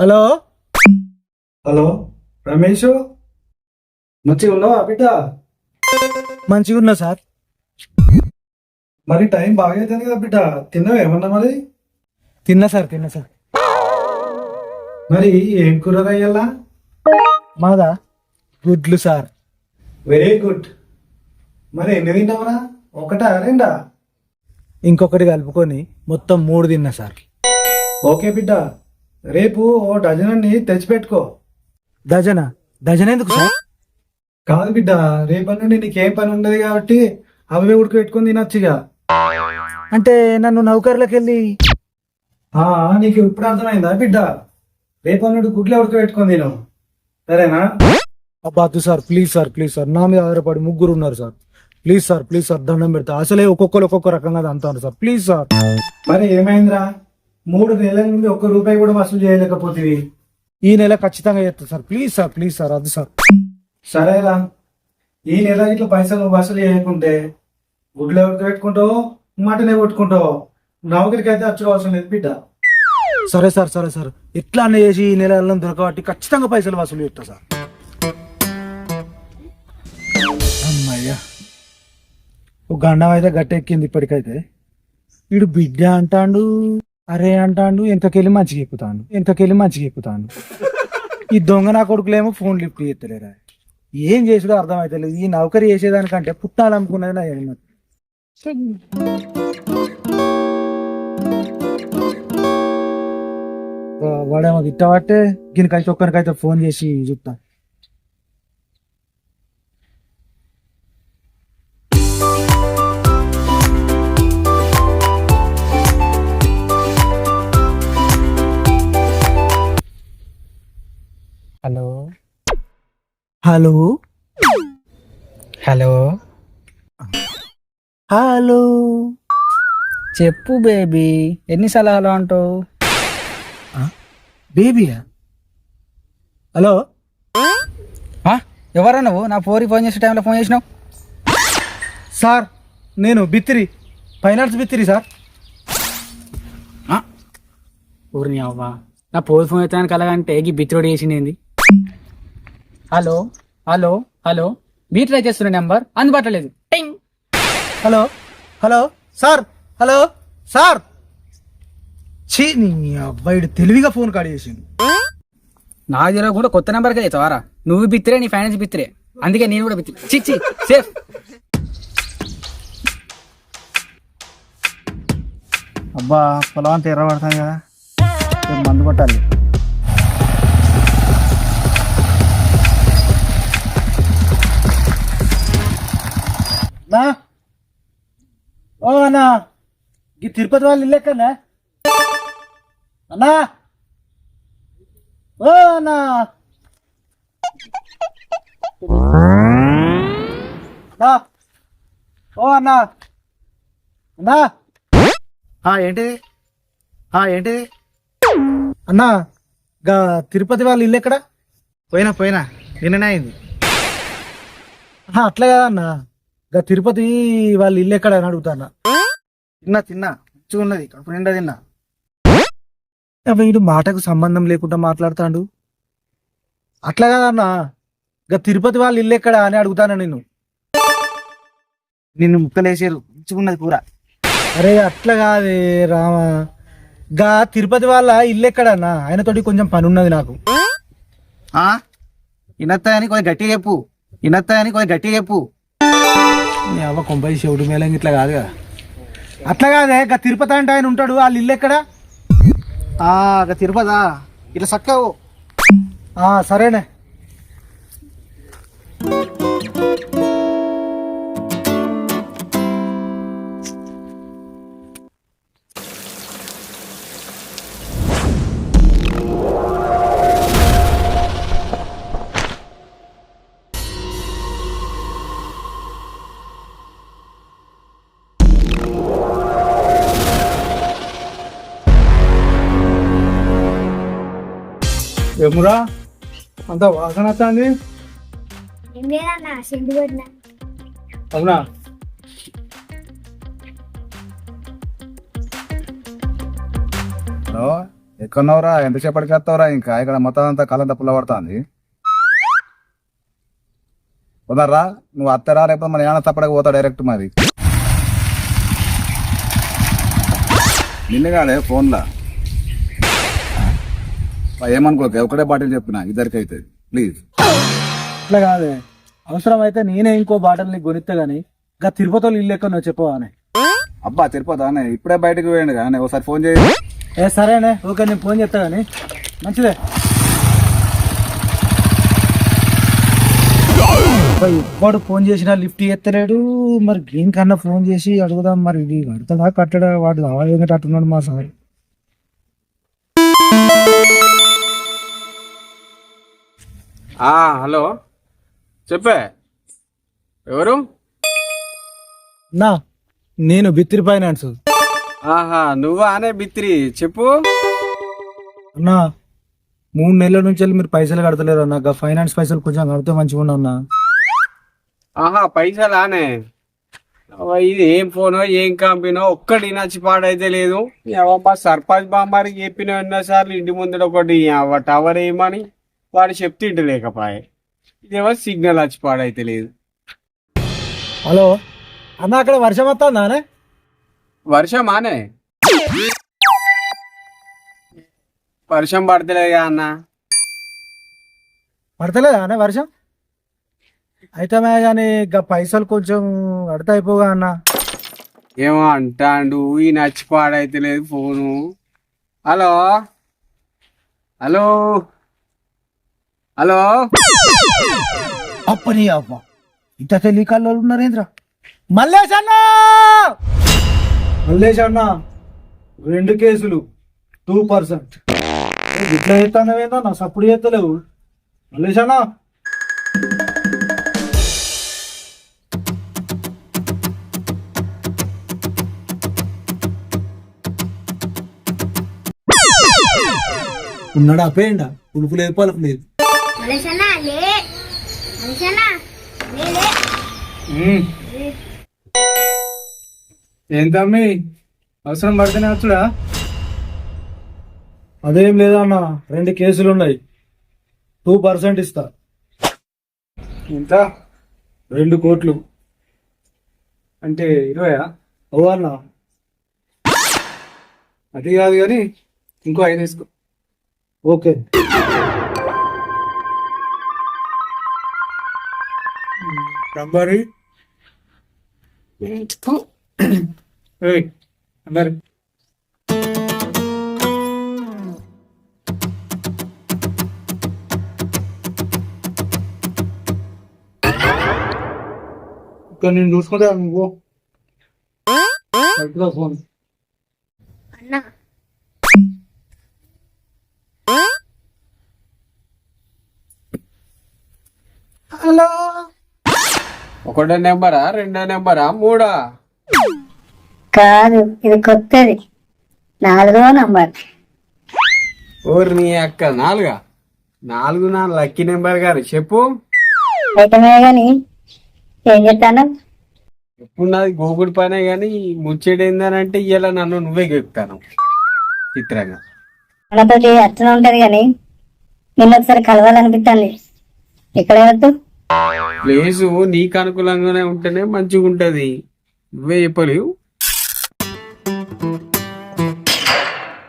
Hello? Hello? Ramesh? మంచిగా ఉన్నావా బిడ్డ? మంచిగా ఉన్నా సార్. మరి టైం బాగా అవుతుంది కదా బిడ్డ. తిన్నావా ఏమన్నా మరి? తిన్నా సార్ తిన్నా సార్. మరి ఏం కూర అయ్యాలా మాదా? గుడ్లు సార్. Very good. మరి ఎన్ని తిన్నావురా ఒకటా రెండా? ఇంకొకటి కలుపుకొని మొత్తం మూడు తిన్నా సార్. ఓకే బిడ్డ. రేపు ఓ డజన్ అన్ని తెచ్చిపెట్టుకో. డజనా? డజన్ ఎందుకు సార్? కాదు బిడ్డ రేపటి నుండి నీకేం పని ఉండదు కాబట్టి అవే ఉడికి పెట్టుకొని తినొచ్చుగా అంటే నన్ను నౌకర్లకు వెళ్ళి ఆ, నీకు ఇప్పుడు అర్థమైందా బిడ్డ? రేపటి నుండి గుడ్లే ఉడక పెట్టుకొని తిను. సరేనా? అబ్బా వద్దు sir please sir please sir. నా మీద ఆధారపడి ముగ్గురు ఉన్నారు sir. Please sir please sir దండం పెడతా. అసలే ఒక్కొక్కరు ఒక్కొక్క రకంగా అంటారు సార్. Please sir. మరి ఏమైందిరా? మూడు నెలల నుండి ఒక్క రూపాయి కూడా వసూలు చేయలేకపోతుంది ఈ నెల ఖచ్చితంగా చేస్తా sir. Please sir please sir అది సార్. సరేరా. ఈ నెల ఇట్లా పైసలు వసూలు చేయకుంటే గుడ్లు ఎవరికి పెట్టుకుంటావు? మటనే కొట్టుకుంటావు. నౌకరికి అయితే అచ్చుడు అవసరం లేదు బిడ్డ. సరే సార్ సరే సార్. ఎట్లా అన్న చేసి ఈ నెల దొరకబట్టి ఖచ్చితంగా పైసలు వసూలు చేస్తా సార్. అమ్మయ్యా. ఒక గండం అయితే గట్టెక్కింది ఇప్పటికైతే. వీడు బిడ్డ అంటాడు. అరే అంటాడు వెనకకెళ్ళి మంచిగా ఎక్కుతాను వెనకకెళ్ళి మంచిగా ఎక్కుతాను ఈ దొంగ నా కొడుకులేమో ఫోన్ లిఫ్ట్ చేస్తలేరా? ఏం చేసుడో అర్థం అవుతలేదు ఈ నౌకరి చేసేదానికంటే పుట్టాలనుకున్నది నా ఎన్నది వాడేమో గిట్టబట్టే దీనికైతే ఒక్కరికైతే ఫోన్ చేసి చూస్తాను హలో? హలో? హలో? చెప్పు బేబీ ఎన్నిసార్లు హలో అంటావు? బేబీయా? హలో? ఎవరా నువ్వు? నా ఫోన్ ఫోన్ చేసే టైంలో ఫోన్ చేసినావు? సార్ నేను బిత్తిరి ఫైనాన్స్ బిత్తిరి సార్? ఊరిని అవ్వా. నా ఫోన్ ఫోన్ ఎత్తానికి అలాగంటే ఈ బిత్రోడు చేసింది హలో హలో హలో. మీ ట్రై చేస్తున్న నెంబర్ అందుబాటులో లేదు. టింగ్. Hello hello sir hello sir ఛీ నీ అబ్బాయిడు తెలివిగా ఫోన్ కాల్ చేసిండు. నా దగ్గర కూడా కొత్త నెంబర్కే తవారా నువ్వు బిత్తిరే నీ ఫైనాన్స్ బిత్తిరే అందుకే నేను కూడా బిత్తిరి చిచ్చి సేఫ్ అబ్బా పొలం అంతా ఎర్ర ఎర్రబడతాం కదా మందు కొట్టాలి? నా? ఓ అన్నా ఈ తిరుపతి వాళ్ళు ఇల్లు ఎక్కడనా అన్నా? ఓ అన్నా అన్నా ఓ అన్నా. అన్నా. ఆ, ఏంటిది? ఆ, ఏంటిది? అన్నా గా తిరుపతి వాళ్ళ ఇల్లు ఎక్కడ పోయినా పోయినా. నిన్ననే అయింది. అట్లా కదా గా తిరుపతి వాళ్ళ ఇల్లు ఎక్కడ అని అడుగుతానా? తిన్నా తిన్నా. మంచిగా ఉన్నది కడుపు నిండా తిన్నా. వీడు మాటకు సంబంధం లేకుండా మాట్లాడతాడు. అట్లా కదన్నా. గా తిరుపతి వాళ్ళ ఇల్లు ఎక్కడ అని అడుగుతాను నేను నిన్ను ముక్కలేసారు. ఉన్నది కూర. అరే అట్లా కాదే రామ. గా తిరుపతి వాళ్ళ ఇల్లు ఎక్కడన్నా? ఆయనతోటి కొంచెం పని ఉన్నది నాకు ఇనత్తాయని కొద్ది గట్టిగా చెప్పు. ఇనత్తాయని కొద్ది గట్టిగా చెప్పు. నీ అవ్వ కొంపై శివుడు మేళం ఇట్లా కాదు కదా. అట్లా కాదే ఇక తిరుపతి అంటే ఆయన ఉంటాడు వాళ్ళ ఇల్లు ఎక్కడ? ఆ ఇక తిరుపతా. ఇట్లా చక్కవు సరేనే. ఏమురా అంత వాసన వస్తుంది. కొట్టిన. అవునా? హలో ఎక్కడున్నావురా? ఎంతసేపటికి వస్తావురా ఇంకా? ఇక్కడ మొత్తం అంతా కళ్ళంతా పుల్ల పడుతుంది. కుదర్రా నువ్వు అత్తరా లేకపోతే మన ఏమైనా తప్పడానికి పోతా డైరెక్ట్ మరి నిన్నగానే ఫోన్లా. ఏమనుకోక ఒకటే బాటిల్ చెప్పిన ఇద్దరికి అయితే ప్లీజ్ ఇట్లా కాదే. అవసరం అయితే నేనే ఇంకో బాటల్ని కొనిస్తే గానీ ఇంకా తిరుపతిలో ఇల్లు ఎక్కడో చెప్పవా అని. అబ్బా తిరుపతి అనే ఇప్పుడే బయటకు పోయండి కానీ ఒకసారి ఫోన్ చేయి. ఏ సరేనే ఓకే నేను ఫోన్ చేస్తా కానీ మంచిదే. ఎవ్వడు ఫోన్ చేసినా లిఫ్ట్ ఎత్తలేడు. మరి గ్రీన్ కన్నా ఫోన్ చేసి అడుగుదాం మరి ఇది కడతాడా కట్టడా వాడు అవాయంగా అట్టున్నాడు మా సార్. హలో. చెప్పే. ఎవరు? నా నేను బిత్తిరి ఫైనాన్స్. ఆహా నువ్వా అనే బిత్రి. చెప్పు. అన్నా మూడు నెలల నుంచి వెళ్ళి మీరు పైసలు కడతలేరు అన్న. గా ఫైనాన్స్ పైసలు కొంచెం కడితే మంచిగా ఉన్నా అన్న. ఆహా పైసలానే అవ్వ, ఇది ఏం ఫోనో ఏం కంపెనో ఒక్కటి నచ్చి పాడైతే లేదు. సర్పంచ్ బామ్మారికి చెప్పిన ఎన్నోసార్లు ఇంటి ముందర ఒకటి టవర్ ఏమని? వాడు చెప్తుంటే లేకపాయే ఇదేమో సిగ్నల్ వచ్చి పాడైతే లేదు. హలో? అన్న అక్కడ వర్షం వస్తుందా అనే వర్షమానే? వర్షం పడతలేగా అన్న? పడతలేదా అనే వర్షం? అయితే కానీ గా పైసలు కొంచెం కడితే అయిపోగా అన్న. ఏమో అంటాండు ఈ నచ్చి పాడైతే లేదు ఫోను. హలో? హలో? హలో? అప్పని అవ్వ. ఇంత తెలియకాళ్ళు ఉన్నారేంద్ర? మల్లేష్ అన్న మల్లేష్ అన్న రెండు కేసులు టూ పర్సెంట్. ఇట్లా చేస్తానవేందా నా సప్పుడు చేస్తలేవు మల్లేష్ అన్న ఉన్నాడా? అప్పేయండా ఉలుపు లేదు పలుపు లేదు మలేషన్నా లే. మలేషన్నా లే లే. ఏం తమ్మి అవసరం పడితేనే వచ్చుడా? అదేం లేదన్న రెండు కేసులు ఉన్నాయి టూ పర్సెంట్ ఇస్తా. ఎంత రెండు కోట్లు. అంటే ఇరవయా? అన్న. అది కాదు కానీ ఇంకో ఐదు వేసుకో ఓకే. నంబరి? ఏయ్ నంబర్ ఇక్కడ నేను చూసుకుంటా నువ్వు ఫోన్. అన్న. ఒకటో నెంబరా? రెండో నెంబరా? మూడా? కాదు ఇది కొత్తది. నాలుగో నంబర్. ఓరి నీ అక్క నాలుగా? నాలుగు నా లక్కీ నెంబర్ గారు చెప్పు. గాని ఏం చెప్తాను? ఎప్పుడు నాది గోగుడి పనే కానీ ముచ్చట ఏందనంటే ఇలా నన్ను నువ్వే చెప్తాను చిత్రంగా. మనతోటి అట్లా ఉంటది గాని నిన్న ఒకసారి కలవాలనిపిస్తుంది ఇక్కడ వద్దు ప్లేసు నీకు అనుకూలంగానే ఉంటేనే మంచిగా ఉంటది. నువ్వే చెప్పలేవు.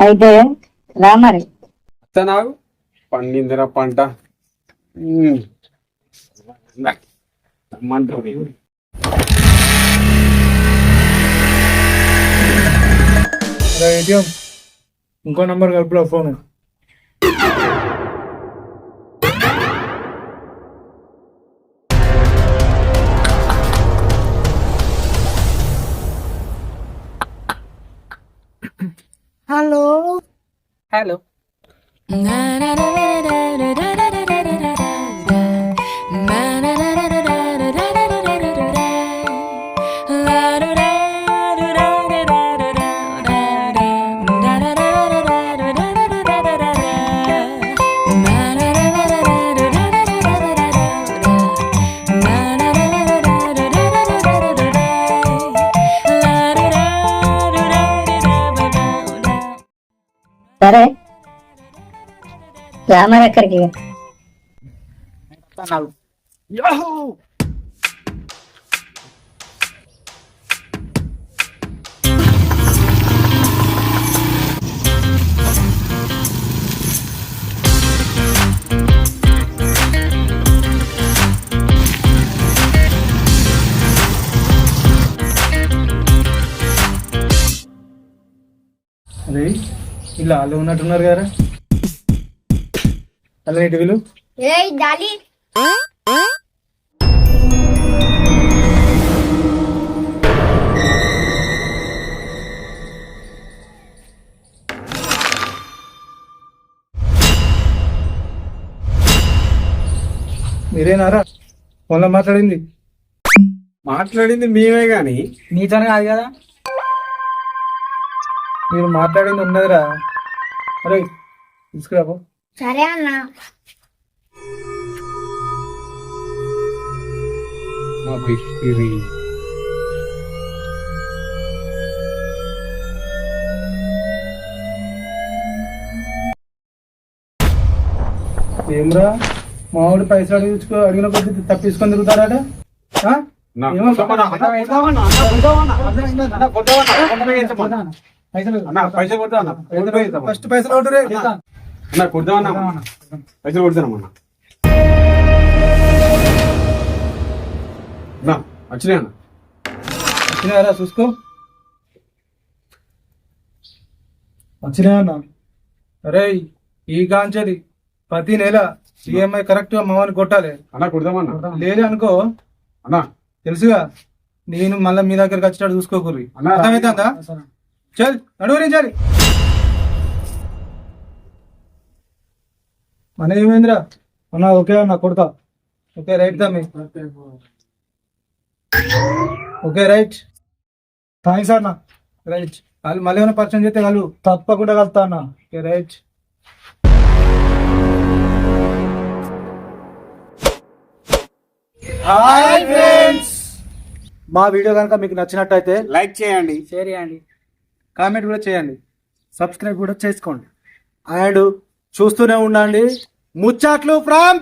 అయితే రా మరి. నాకు పండిందిరా పంట. ఉమ్. రమ్మంటుంది. ఏటీఎం. ఇంకో నంబర్ కలుపులో ఫోన్. హలో సరే రామర్ ఎక్కడికి నాకు అరే ఇలా వాళ్ళు ఉన్నట్టున్నారు కదా వీళ్ళు ఏ డాలి. మీరేనారా? ఫోన్లో మాట్లాడింది. మాట్లాడింది మేమే గాని. నీతోనే కాదు కదా? మీరు మాట్లాడింది ఉన్నదిరా. అరే తీసుకురాబో సరే అన్న. మా బిస్కిరి ఏమ్రా? మామిడి పైసలు అడిగించుకో అడిగిన కొద్ది తప్పించుకొని? నా చేస్తామన్నా. పైసలు అన్న. పైసలు. ఫస్ట్ పైసలు అన్న కొడతామన్నా పైసలు కొడతానమ్మా అన్న. వచ్చినాయి అన్న. వచ్చినాయరా చూసుకో. వచ్చినాయన్న అరే ఈ కాంచెలి ప్రతి నెల ఈఎంఐ కరెక్ట్గా మామని కొట్టాలి. అన్న కొడదామన్నా లేదు అనుకో. అన్న. తెలుసుగా? నేను మళ్ళీ మీ దగ్గరకు వచ్చేటట్టు చూసుకోకూరి అన్న, అర్థమవుతుందా చల్ నడువురించాలి మన ఏమైందిరా? అన్న ఓకే అన్న కొడతా ఓకే రైట్ తమ్మి. Okay right. థ్యాంక్స్ అన్న. రైట్. వాళ్ళు మళ్ళీ ఏమైనా పరిచయం చేస్తే కలు. తప్పకుండా కలుతా అన్న. Okay right. Hi friends. మా వీడియో కనుక మీకు నచ్చినట్టయితే లైక్ చేయండి. షేర్ చేయండి. కామెంట్ కూడా చేయండి. సబ్స్క్రైబ్ కూడా చేసుకోండి. అండ్ చూస్తూనే ఉండండి. ముచ్చట్లు ఫ్రామ్